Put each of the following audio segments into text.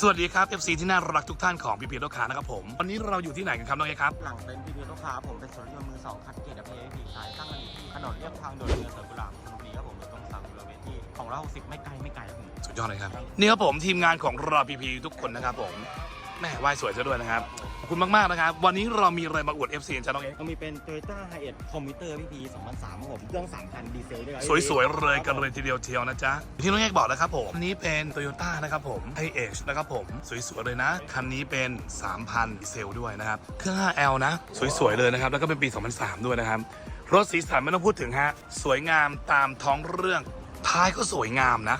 สวัสดีครับ FC ที่น่ารักทุกท่านของพีพีลูกค้านะครับผมวันนี้เราอยู่ที่ไหนกันครับน้องเอกครับ หลังเป็นพีพีลูกค้าผมเป็นสวนยนต์มือสองคัดเกรดเพย์พีสายตั้งกันอยู่ที่ถนนเรียบทางด่วนเรือสวนกุหลาบชลบุรีครับผมอยู่ตรงสามกิโลเมตรที่ของเรา60ไม่ไกลไม่ไกลครับผมสุดยอดเลยครับ นี่ครับผมทีมงานของเราพีพีทุกคนนะครับผม แม่ว่ายสวยซะด้วยนะครับ ขอบคุณมาก ๆ นะครับ วันนี้เรามีอะไรมาอวด FC จ้าน้องเอก ก็มีเป็น Toyota Hiace Commuter พีพี2003ครับผมเครื่อง 3,000 ดีเซลด้วยครับสวย ๆ เลยกันเลยทีเดียวเทียวนะจ๊ะที่น้องเอกบอกแล้วครับผมคันนี้เป็น Toyota นะครับผม i h นะครับผมสวย ๆ เลยนะ คันนี้เป็น 3,000 ดีเซลด้วยนะครับ เครื่อง 5L นะ สวย ๆ เลยนะครับ แล้วก็เป็นปี 2003 ด้วยนะครับ รถสีสันไม่ต้องพูดถึงฮะ สวยงามตามท้องเรื่อง ท้ายก็สวยงามนะ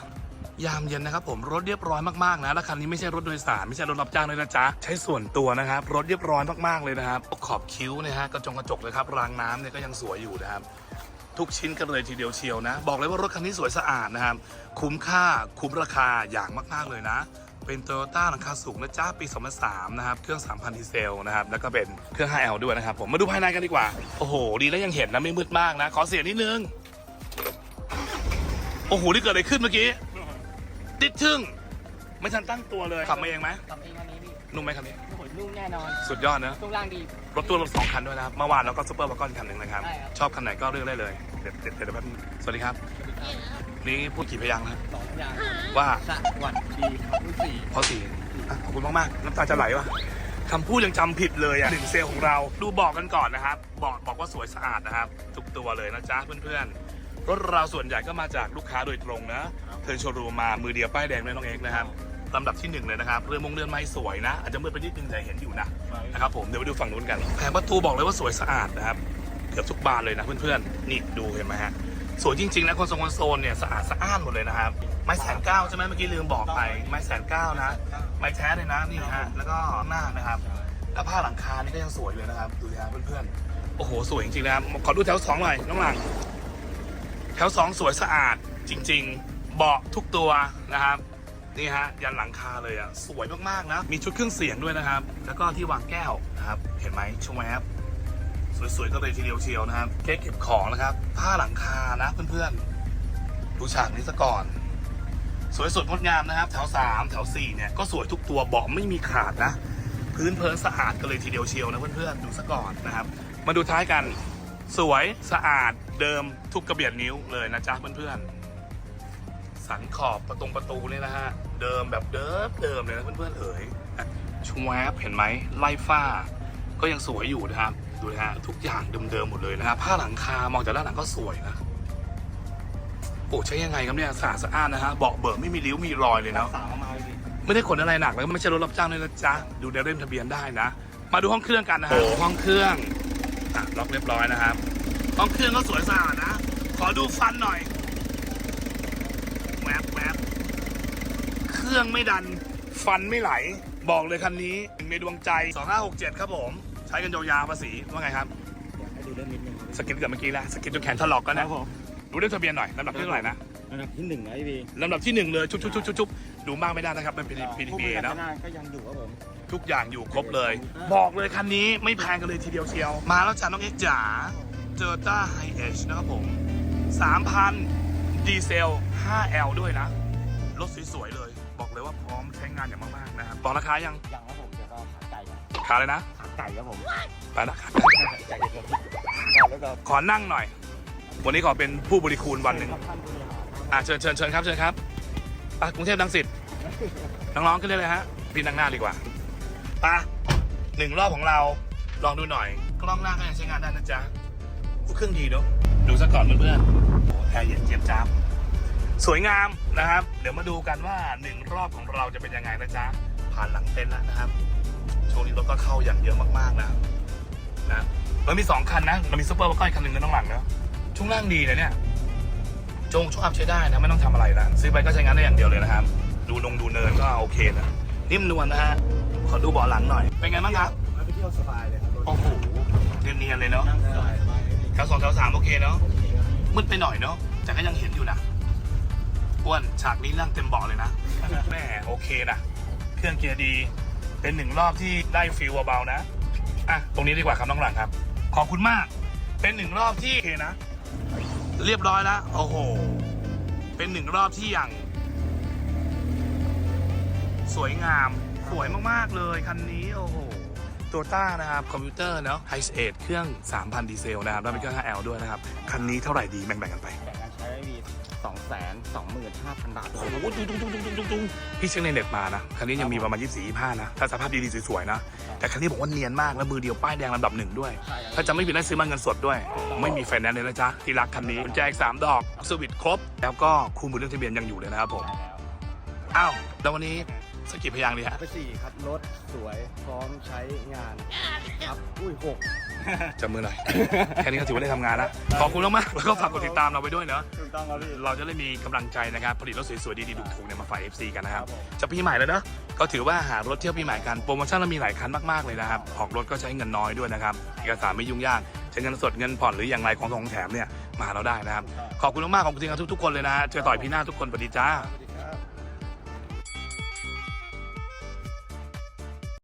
ยามเย็นนะครับผมรถเรียบร้อยมากๆนะและคันนี้ไม่ใช่รถโดยสารไม่ใช่รถรับจ้างเลยนะจ๊ะใช้ส่วนตัวนะครับรถเรียบร้อยมากๆเลยนะครับขอบคิ้วนะฮะกระจงกระจกเลยครับรางน้ำเนี่ยก็ยังสวยอยู่นะครับทุกชิ้นกันเลยทีเดียวเชียวนะ บอกเลยว่ารถคันนี้สวยสะอาดนะครับ คุ้มค่าคุ้มราคาอย่างมาก ๆ เลยนะ เป็นโตโยต้าหลังคาสูงนะจ๊ะปี 2003 นะครับ เครื่อง 3,000 ดีเซลนะครับ แล้วก็เป็นเครื่อง 5L ด้วยนะครับ ผมมาดูภายในกันดีกว่า โอ้โห ดีแล้วยังเห็นนะ ไม่มืดมากนะ ขอเสียงนิดนึง โอ้โห นี่เกิดอะไรขึ้นเมื่อกี้ ติดชึ่ง ไม่ทันตั้งตัวเลย ขับมาเองไหมทำเองวันนี้พี่นุ่มไหมคันนี้โอ้โหนุ่มแน่นอนสุดยอดนะ ช่วงล่างดี รถตู้รถสองคันด้วยนะครับ เมื่อวานเราก็ซุปเปอร์วากอนคันหนึ่งนะครับ ใช่ครับ ชอบคันไหนก็เลือกได้เลย เด็ดเด็ดเด็ดแป๊บนึงสวัสดีครับ นี่พูดกี่พยางค์นะครับ สองอย่างว่าสวัสดีครับรุ่นสี่เพราะสี่อะขอบคุณมากๆ น้ำตาจะไหลว่ะคำพูดยังจำผิดเลยอะหนึ่งเซลล์ของเรา ดูบอกกันก่อนนะครับ บอกบอกว่าสวยสะอาดนะครับ ทุกตัวเลยนะจ๊ะเพื่อนๆ รถเราส่วนใหญ่ก็มาจากลูกค้าโดยตรงนะเทิร์นโชว์รูมมามือเดียวป้ายแดงด้วยน้องเอกนะครับลำดับที่หนึ่งเลยนะครับเรือนมงเรือนไม้สวยนะ อาจจะมืดไปนิดนึงแต่เห็นอยู่นะนะครับผมเดี๋ยวไปดูฝั่งนู้นกันแผงประตูบอกเลยว่าสวยสะอาดนะครับเกือบทุกบานเลยนะเพื่อนๆนี่ดูเห็นไหมฮะสวยจริงๆนะคนทรงคนโซนเนี่ยสะอาดสะอ้านหมดเลยนะครับไม้แสนเก้าใช่ไหมเมื่อกี้ลืมบอกไปไม้แสนเก้านะไม้แท้เลยนะนี่ฮะแล้วก็หน้านะครับแล้วผ้าหลังคานี่ก็ยังสวยเลยนะครับดูนะฮะเพื่อนๆโอ้โหสวยจริงๆนะครับขอดูแถวสองหน่อยน้องหลัง แถวสองสวยสะอาดจริง ๆ เบาะทุกตัวนะครับนี่ฮะยันหลังคาเลยอะสวยมากๆนะ มีชุดเครื่องเสียงด้วยนะครับ แล้วก็ที่วางแก้วนะครับ เห็นไหมชมแวบสวยๆก็เลยทีเดียวเชียวนะครับเก๊เก็บของนะครับ ผ้าหลังคานะเพื่อนๆ ดูฉากนี้ซะก่อน สวยสดงดงามนะครับ แถวสามแถวสี่เนี่ยก็สวยทุกตัวเบาะไม่มีขาดนะ พื้นเพลินสะอาดกันเลยทีเดียวเชียวนะเพื่อนๆ ดูซะก่อนนะครับ มาดูท้ายกัน สวยสะอาดเดิมทุกกระเบียดนิ้วเลยนะจ๊ะเพื่อนๆ สันขอบประตงประตูนี่นะฮะ เดิมแบบเดิมเดิมเลยนะเพื่อนๆเอ๋ยอะชวบเห็นไหมไล่ฝ้า ก็ยังสวยอยู่นะครับ ดูนะฮะทุกอย่างเดิมๆหมดเลยนะครับผ้าหลังคามองจากด้านหลังก็สวยนะโอ้ใช้ยังไงครับเนี่ยสะอาดสะอ้านนะฮะเบาะเบิกไม่มีริ้วมีรอยเลยเนาะไม่ได้ขนอะไรหนักแล้วก็ไม่ใช่รถรับจ้างเลยนะจ๊ะดูในเล่มทะเบียนได้นะ มาดูห้องเครื่องกันนะฮะห้องเครื่อง อะล็อกเรียบร้อยนะครับห้องเครื่องก็สวยสะอาดนะ ขอดูฟันหน่อยแวบแวบเครื่องไม่ดัน ฟันไม่ไหล บอกเลยคันนี้ในดวงใจ 2567 ครับผม ใช้กันยาวๆภาษีว่าไงครับอยากให้ดูเรื่องนิดนึงครับสกิดกับเมื่อกี้แล้วสกิดจนแขนถลอกก็คนะรับผมดูเรื่องทะเบียนหน่อยลำดับที่เท่าไหร่นะ อันดับที่หนึ่งนะพี่ลำดับที่หนึ่งเลยชุบชุบชุบชุบชุบดูมากไม่ได้นะครับเป็น PDPA เนาะก็ยังอยู่ครับผมทุกอย่างอยู่ครบเลย บอกเลยคันนี้ไม่แพงกันเลยทีเดียวเชียว มาแล้วจ้าน้องเอ็กซ์จ๋าเจอต้าไฮเอชนะครับผม3,000ดีเซล 5L ด้วยนะ รถสวยๆเลย บอกเลยว่าพร้อมใช้งานอย่างมากๆนะครับบอกราคายัง ยังครับผมเดี๋ยวก็ขาไก่ครับขาเลยนะ ขาไก่ครับผมไปนะขาไก่เด็ดครับแล้วก็ขอนั่งหน่อย วันนี้ขอเป็นผู้บริคูณวันหนึ่ง ครับท่านผู้บริหารครับอะเชิญเชิญเชิญครับเชิญครับไปกรุงเทพดังสิตน้องๆขึ้นได้เลยฮะพี่นั่งหน้าดีกว่าปะหนึ่งรอบของเราลองดูหน่อยกล้องหน้าก็ยังใช้งานได้นะจ๊ะเครื่องดีเนาะดูซะก่อนเพื่อนๆโอ้แอร์เย็นเจี๊ยบจ้าสวยงามนะครับ เดี๋ยวมาดูกันว่าหนึ่งรอบของเราจะเป็นยังไงนะจ๊ะผ่านหลังเต็นท์แล้วนะครับช่วงนี้รถก็เข้าอย่างเยอะมากๆนะนะเรามีสองคันนะเรามีซุปเปอร์มาก้อยคันหนึ่งนะน้องหลังนะช่วงล่างดีนะเนี่ย จงช่วงอัพใช้ได้นะไม่ต้องทำอะไรนะซื้อไปก็ใช้งานได้อย่างเดียวเลยนะครับ ดูลงดูเนินก็โอเคนะนิ่มนวลนะฮะขอดูเบาะหลังหน่อย เป็นไงบ้างครับมาไปเที่ยวสบายเลยครับโอ้โหเนียนๆเลยเนาะนั่งสบายสบายเลยพี่แถวสองแถวสามโอเคเนาะมืดไปหน่อยเนาะแต่ก็ยังเห็นอยู่นะอ้วนฉากนี้นั่งเต็มเบาะเลยนะแม่โอเคนะเครื่องเกียร์ดี เป็นหนึ่งรอบที่ได้ฟิลเบาๆนะอะตรงนี้ดีกว่าครับน้องหลังครับ ขอบคุณมาก เป็นหนึ่งรอบที่โอเคนะ เรียบร้อยแล้ว โอ้โห เป็นหนึ่งรอบที่อย่าง สวยงาม สวยมาก ๆ เลย คันนี้ โอ้โหตัวต้านะครับ คอมพิวเตอร์เนาะไฮเอทเครื่อง 3,000 ดีเซลนะครับ แล้วเป็นเครื่อง 5L ด้วยนะครับ คันนี้เท่าไหร่ดีแบ่งๆกันไป แสนสองหมื่นห้าพันบาท โอ้โหดุงดุงดุงดุงดุงดุงดุงพี่เช็คในเน็ตมานะ คันนี้ยังมีประมาณ 24 25 นะ ถ้าสภาพดีๆ สวยๆ นะ แต่คันนี้บอกว่าเนียนมาก แล้วมือเดียวป้ายแดงลำดับหนึ่งด้วยใช่ครับถ้าจะไม่ผิดได้ซื้อมาเงินสดด้วย ไม่มีไฟแนนซ์เลยนะจ๊ะ ที่รักคันนี้กุญแจอีกสามดอกสวิตช์ครบ แล้วก็คู่มือเรื่องทะเบียนยังอยู่เลยนะครับผมใช่แล้วอ้าว แล้ววันนี้สกกิพยางค์ดีฮะไปสี่ครับ รถสวยพร้อมใช้งานครับ อุ้ยหก จับมือหน่อย แค่นี้ก็ถือว่าได้ทำงานแล้วขอบคุณมากๆแล้วก็ฝากกดติดตามเราไปด้วยเนาะ ถูกต้องครับพี่ เราจะได้มีกำลังใจนะครับ ผลิตรถสวยๆ ดีๆ ถูกๆเนี่ยมาฝาก FC กันนะครับ ครับผม จะปีใหม่แล้วเนาะก็ถือว่าหารถเที่ยวปีใหม่กัน โปรโมชั่นเรามีหลายคันมากๆ เลยนะครับ ออกรถก็ใช้เงินน้อยด้วยนะครับ เอกสารไม่ยุ่งยาก ใช้เงินสดเงินผ่อนหรืออย่างไรของของแถมเนี่ยมาหาเราได้นะครับ ขอบคุณมากๆขอบคุณจริงๆทุกๆคนเลยนะ เจอต่อยพี่หน้าทุกคนสวัสดีจ้า สวัสดี